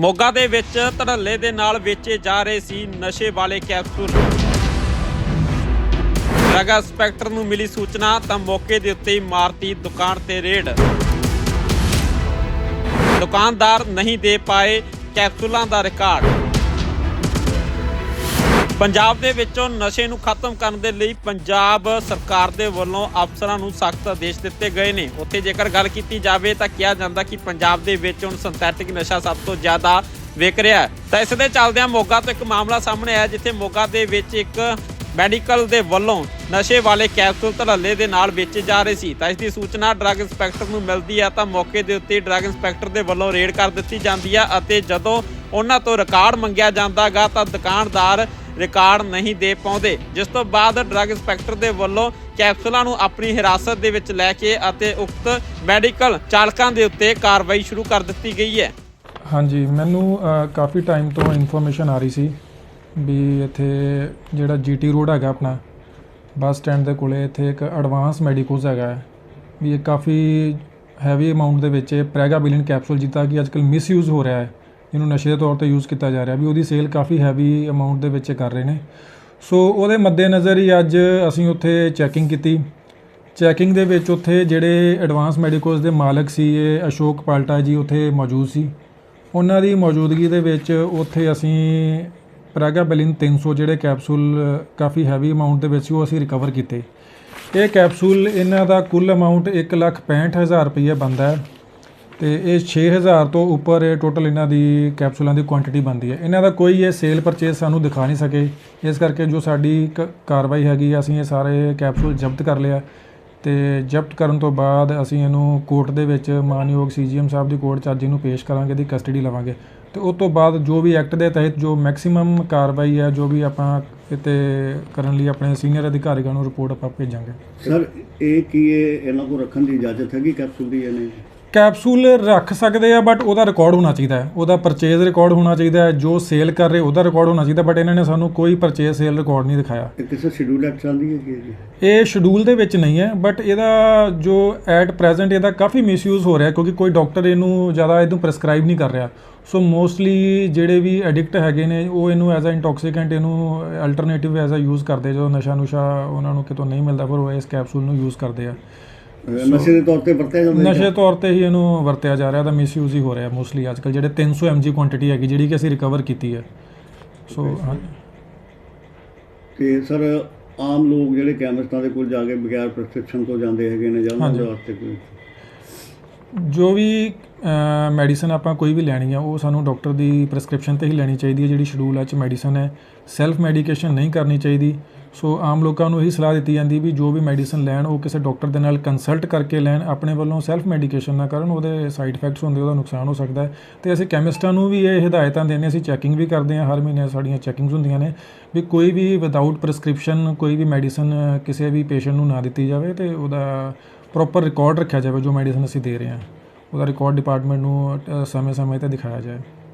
ਮੋਗਾ ਦੇ ਵਿੱਚ ਧੜੱਲੇ ਦੇ ਨਾਲ ਵੇਚੇ ਜਾ ਰਹੇ ਸੀ ਨਸ਼ੇ ਵਾਲੇ ਕੈਪਸੂਲ। ਡਰੱਗ ਇੰਸਪੈਕਟਰ ਨੂੰ ਮਿਲੀ ਸੂਚਨਾ ਤਾਂ ਮੌਕੇ ਦੇ ਉੱਤੇ ਹੀ ਮਾਰਤੀ ਦੁਕਾਨ ਤੇ ਰੇਡ। ਦੁਕਾਨਦਾਰ ਨਹੀਂ ਦੇ ਪਾਏ ਕੈਪਸੂਲਾਂ ਦਾ ਰਿਕਾਰਡ। ਪੰਜਾਬ ਦੇ ਵਿੱਚੋਂ ਨਸ਼ੇ ਨੂੰ ਖਤਮ ਕਰਨ ਦੇ ਲਈ ਪੰਜਾਬ ਸਰਕਾਰ ਦੇ ਵੱਲੋਂ ਅਫਸਰਾਂ ਨੂੰ ਸਖਤ ਆਦੇਸ਼ ਦਿੱਤੇ ਗਏ ਨੇ। ਉੱਥੇ ਜੇਕਰ ਗੱਲ ਕੀਤੀ ਜਾਵੇ ਤਾਂ ਕਿਹਾ ਜਾਂਦਾ ਕਿ ਪੰਜਾਬ ਦੇ ਵਿੱਚ ਹੁਣ ਸਿੰਥੈਟਿਕ ਨਸ਼ਾ ਸਭ ਤੋਂ ਜ਼ਿਆਦਾ ਵਿਕ ਰਿਹਾ ਹੈ। ਤਾਂ ਇਸ ਦੇ ਚੱਲਦਿਆਂ ਮੋਗਾ ਤੋਂ ਇੱਕ ਮਾਮਲਾ ਸਾਹਮਣੇ ਆਇਆ ਜਿੱਥੇ ਮੋਗਾ ਦੇ ਵਿੱਚ ਇੱਕ ਮੈਡੀਕਲ ਦੇ ਵੱਲੋਂ ਨਸ਼ੇ ਵਾਲੇ ਕੈਪਸੂਲ ਧੜੱਲੇ ਦੇ ਨਾਲ ਵੇਚੇ ਜਾ ਰਹੇ ਸੀ। ਤਾਂ ਇਸ ਦੀ ਸੂਚਨਾ ਡਰੱਗ ਇੰਸਪੈਕਟਰ ਨੂੰ ਮਿਲਦੀ ਹੈ ਤਾਂ ਮੌਕੇ ਦੇ ਉੱਤੇ ਡਰੱਗ ਇੰਸਪੈਕਟਰ ਦੇ ਵੱਲੋਂ ਰੇਡ ਕਰ ਦਿੱਤੀ ਜਾਂਦੀ ਹੈ ਅਤੇ ਜਦੋਂ ਉਹਨਾਂ ਤੋਂ ਰਿਕਾਰਡ ਮੰਗਿਆ ਜਾਂਦਾਗਾ ਤਾਂ ਦੁਕਾਨਦਾਰ ਰਿਕਾਰਡ ਨਹੀਂ ਦੇ ਪਾਉਂਦੇ। ਜਿਸ ਤੋਂ ਬਾਅਦ ਡਰੱਗ ਇੰਸਪੈਕਟਰ ਦੇ ਵੱਲੋਂ ਕੈਪਸੂਲਾਂ ਨੂੰ ਆਪਣੀ ਹਿਰਾਸਤ ਦੇ ਵਿੱਚ ਲੈ ਕੇ ਅਤੇ ਉਕਤ ਮੈਡੀਕਲ ਚਾਲਕਾਂ ਦੇ ਉੱਤੇ ਕਾਰਵਾਈ ਸ਼ੁਰੂ ਕਰ ਦਿੱਤੀ ਗਈ ਹੈ। ਹਾਂਜੀ, ਮੈਨੂੰ ਕਾਫੀ ਟਾਈਮ ਤੋਂ ਇਨਫੋਰਮੇਸ਼ਨ ਆ ਰਹੀ ਸੀ ਵੀ ਇੱਥੇ ਜਿਹੜਾ ਜੀਟੀ ਰੋਡ ਹੈਗਾ ਆਪਣਾ, ਬੱਸ ਸਟੈਂਡ ਦੇ ਕੋਲੇ ਇੱਥੇ ਇੱਕ ਐਡਵਾਂਸ ਮੈਡੀਕੋਜ਼ ਹੈਗਾ ਹੈ। ਵੀ ਇਹ ਕਾਫੀ ਹੈਵੀ ਅਮਾਉਂਟ ਦੇ ਵਿੱਚ ਪ੍ਰੈਗਾਬਿਲਿਨ ਕੈਪਸੂਲ ਜਿੱਦਾਂ ਕਿ ਅੱਜਕੱਲ ਮਿਸਯੂਜ਼ ਹੋ ਰਿਹਾ ਹੈ। ਇਹਨੂੰ ਨਸ਼ੇ ਦੇ ਤੌਰ ਤੇ ਯੂਜ਼ ਕੀਤਾ ਜਾ ਰਿਹਾ ਵੀ ਉਹਦੀ ਸੇਲ ਕਾਫੀ ਹੈਵੀ ਅਮਾਉਂਟ ਦੇ ਵਿੱਚ ਕਰ ਰਹੇ ਨੇ। ਸੋ ਉਹਦੇ ਮੱਦੇਨਜ਼ਰ ਹੀ ਅੱਜ ਅਸੀਂ ਉੱਥੇ ਚੈਕਿੰਗ ਕੀਤੀ। ਚੈਕਿੰਗ ਦੇ ਵਿੱਚ ਉੱਥੇ ਜਿਹੜੇ ਐਡਵਾਂਸ ਮੈਡੀਕਲਸ ਦੇ ਮਾਲਕ ਸੀ, ਇਹ ਅਸ਼ੋਕ ਪਾਲਟਾ ਜੀ ਉੱਥੇ ਮੌਜੂਦ ਸੀ। ਉਹਨਾਂ ਦੀ ਮੌਜੂਦਗੀ ਦੇ ਵਿੱਚ ਉੱਥੇ ਅਸੀਂ ਪ੍ਰੈਗਾਬੈਲਿਨ 300 ਜਿਹੜੇ ਕੈਪਸੂਲ ਕਾਫੀ ਹੈਵੀ ਅਮਾਉਂਟ ਦੇ ਵਿੱਚ ਸੀ, ਉਹ ਅਸੀਂ ਰਿਕਵਰ ਕੀਤੇ। ਇਹ ਕੈਪਸੂਲ ਇਹਨਾਂ ਦਾ ਕੁੱਲ ਅਮਾਉਂਟ 165000 ਰੁਪਏ ਬਣਦਾ ਹੈ। ਤੇ ਇਹ 6000 ਤੋਂ ਉੱਪਰ ਇਹ ਟੋਟਲ ਇਹਨਾਂ ਦੀ ਕੈਪਸੂਲਾਂ ਦੀ ਕੁਆਂਟੀਟੀ ਬਣਦੀ ਹੈ। ਇਹਨਾਂ ਦਾ ਕੋਈ ਇਹ ਸੇਲ ਪਰਚੇਸ ਸਾਨੂੰ ਦਿਖਾ ਨਹੀਂ ਸਕੇ। ਇਸ ਕਰਕੇ ਜੋ ਸਾਡੀ ਕ- ਕਾਰਵਾਈ ਹੈਗੀ ਅਸੀਂ ਇਹ ਸਾਰੇ ਕੈਪਸੂਲ ਜ਼ਬਤ ਕਰ ਲਿਆ। ਤੇ ਜ਼ਬਤ ਕਰਨ ਤੋਂ ਬਾਅਦ ਅਸੀਂ ਇਹਨੂੰ ਕੋਰਟ ਦੇ ਵਿੱਚ ਮਾਨਯੋਗ ਸੀਜੀਐਮ ਸਾਹਿਬ ਦੀ ਕੋਰਟ 'ਚ ਅੱਜ ਇਹਨੂੰ ਪੇਸ਼ ਕਰਾਂਗੇ ਦੀ ਕਸਟਡੀ ਲਵਾਂਗੇ। ਤੇ ਉਸ ਤੋਂ ਬਾਅਦ ਜੋ ਵੀ ਐਕਟ ਦੇ ਤਹਿਤ ਜੋ ਮੈਕਸਿਮਮ ਕਾਰਵਾਈ ਹੈ ਜੋ ਵੀ ਆਪਾਂ ਇਤੇ ਕਰਨ ਲਈ ਆਪਣੇ ਸੀਨੀਅਰ ਅਧਿਕਾਰੀਆਂ ਨੂੰ ਰਿਪੋਰਟ ਆਪਾਂ ਭੇਜਾਂਗੇ। ਸਰ ਇਹ ਕੀ ਇਹ ਇਹਨਾਂ ਕੋਲ ਰੱਖਣ ਦੀ ਇਜਾਜ਼ਤ ਹੈਗੀ? ਕੈਪਸੂਲ ਦੀ ਇਹਨੇ? ਕੈਪਸੂਲ ਰੱਖ ਸਕਦੇ ਆ ਬਟ ਉਹਦਾ ਰਿਕਾਰਡ ਹੋਣਾ ਚਾਹੀਦਾ ਹੈ। ਉਹਦਾ ਪਰਚੇਜ਼ ਰਿਕਾਰਡ ਹੋਣਾ ਚਾਹੀਦਾ ਹੈ। ਜੋ ਸੇਲ ਕਰ ਰਹੇ ਉਹਦਾ ਰਿਕਾਰਡ ਹੋਣਾ ਚਾਹੀਦਾ ਬਟ ਇਹਨਾਂ ਨੇ ਸਾਨੂੰ ਕੋਈ ਪਰਚੇਜ਼ ਸੇਲ ਰਿਕਾਰਡ ਨਹੀਂ ਦਿਖਾਇਆ। ਇਹ ਕਿਸੇ ਸ਼ਡਿਊਲ ਐਕਟ ਚਾਹੁੰਦੀ ਹੈ ਕਿ ਇਹ ਸ਼ਡਿਊਲ ਦੇ ਵਿੱਚ ਨਹੀਂ ਹੈ ਬਟ ਇਹਦਾ ਜੋ ਐਟ ਪ੍ਰੈਜ਼ੈਂਟ ਇਹਦਾ ਕਾਫੀ ਮਿਸਯੂਜ਼ ਹੋ ਰਿਹਾ ਕਿਉਂਕਿ ਕੋਈ ਡਾਕਟਰ ਇਹਨੂੰ ਜ਼ਿਆਦਾ ਇਹਨੂੰ ਪ੍ਰੈਸਕ੍ਰਾਈਬ ਨਹੀਂ ਕਰ ਰਿਹਾ। ਸੋ ਮੋਸਟਲੀ ਜਿਹੜੇ ਵੀ ਐਡਿਕਟ ਹੈਗੇ ਨੇ ਉਹ ਇਹਨੂੰ ਐਜ਼ ਅ ਇੰਟੌਕਸੀਕੈਂਟ ਇਹਨੂੰ ਅਲਟਰਨੇਟਿਵ ਐਜ਼ ਅ ਯੂਜ਼ ਕਰਦੇ ਜਦੋਂ ਨਸ਼ਾ ਨੁਸ਼ਾ ਉਹਨਾਂ ਨੂੰ ਕਿਤੋਂ ਨਹੀਂ ਮਿਲਦਾ ਫਿਰ ਉਹ ਇਸ ਕੈਪਸੂਲ ਨੂੰ ਯੂਜ਼ ਕਰਦੇ ਆ। ਨਸ਼ੇ ਦੇ ਤੌਰ ਤੇ ਵਰਤਿਆ ਜਾਂਦਾ ਨਸ਼ੇ ਤੌਰ ਤੇ ਹੀ ਇਹਨੂੰ ਵਰਤਿਆ ਜਾ ਰਿਹਾ ਤਾਂ ਮਿਸਯੂਜ਼ ਹੀ ਹੋ ਰਿਹਾ ਮੋਸਟਲੀ ਅੱਜਕੱਲ ਜਿਹੜੇ 300 mg ਕੁਆਂਟੀਟੀ ਹੈਗੀ ਜਿਹੜੀ ਕਿ ਅਸੀਂ ਰਿਕਵਰ ਕੀਤੀ ਹੈ। ਸੋ ਤੇ ਸਰ ਆਮ ਲੋਕ ਜਿਹੜੇ ਕੈਮਿਸਟਾਂ ਦੇ ਕੋਲ ਜਾ ਕੇ ਬਗੈਰ ਪ੍ਰੈਸਕ੍ਰਿਪਸ਼ਨ ਤੋਂ ਜਾਂਦੇ ਹੈਗੇ ਨੇ ਜਾਂ ਉਹਨਾਂ ਦੇ। ਵਾਸਤੇ ਕੋਈ? ਜੋ ਵੀ ਮੈਡੀਸਨ ਆਪਾਂ ਕੋਈ ਵੀ ਲੈਣੀ ਆ, ਉਹ ਸਾਨੂੰ ਡਾਕਟਰ ਦੀ ਪ੍ਰੈਸਕ੍ਰਿਪਸ਼ਨ ਤੇ ਹੀ ਲੈਣੀ ਚਾਹੀਦੀ ਹੈ ਜਿਹੜੀ ਸ਼ਡਿਊਲ ਚ ਮੈਡੀਸਨ ਹੈ। ਸੈਲਫ ਮੈਡੀਕੇਸ਼ਨ ਨਹੀਂ ਕਰਨੀ ਚਾਹੀਦੀ। ਸੋ ਆਮ ਲੋਕਾਂ ਨੂੰ ਇਹੀ ਸਲਾਹ ਦਿੱਤੀ ਜਾਂਦੀ ਵੀ ਜੋ ਵੀ ਮੈਡੀਸਨ ਲੈਣ, ਉਹ ਕਿਸੇ ਡਾਕਟਰ ਦੇ ਨਾਲ ਕੰਸਲਟ ਕਰਕੇ ਲੈਣ, ਆਪਣੇ ਵੱਲੋਂ ਸੈਲਫ ਮੈਡੀਕੇਸ਼ਨ ਨਾ ਕਰਨ, ਉਹਦੇ ਸਾਈਡ ਇਫੈਕਟਸ ਹੁੰਦੇ, ਉਹਦਾ ਨੁਕਸਾਨ ਹੋ ਸਕਦਾ ਹੈ। ਤੇ ਅਸੀਂ ਕੈਮਿਸਟਾਂ ਨੂੰ ਵੀ ਇਹ ਹਦਾਇਤਾਂ ਦਿੰਦੇ ਅਸੀਂ ਚੈਕਿੰਗ ਵੀ ਕਰਦੇ ਹਾਂ, ਹਰ ਮਹੀਨੇ ਸਾਡੀਆਂ ਚੈਕਿੰਗਸ ਹੁੰਦੀਆਂ ਨੇ, ਵੀ ਕੋਈ ਵੀ ਵਿਦਆਊਟ ਪ੍ਰੈਸਕ੍ਰਿਪਸ਼ਨ ਕੋਈ ਵੀ ਮੈਡੀਸਨ ਕਿਸੇ ਵੀ ਪੇਸ਼ੈਂਟ ਨੂੰ ਨਾ ਦਿੱਤੀ ਜਾਵੇ ਤੇ ਉਹਦਾ ਪ੍ਰੋਪਰ ਰਿਕਾਰਡ ਰੱਖਿਆ ਜਾਵੇ, ਜੋ ਮੈਡੀਸਨ ਅਸੀਂ ਦੇ ਰਹੇ ਹਾਂ। ਉਹਦਾ ਰਿਕਾਰਡ ਡਿਪਾਰਟਮੈਂਟ ਨੂੰ ਸਮੇਂ-ਸਮੇਂ ਤੇ ਦਿਖਾਇਆ ਜਾਏ।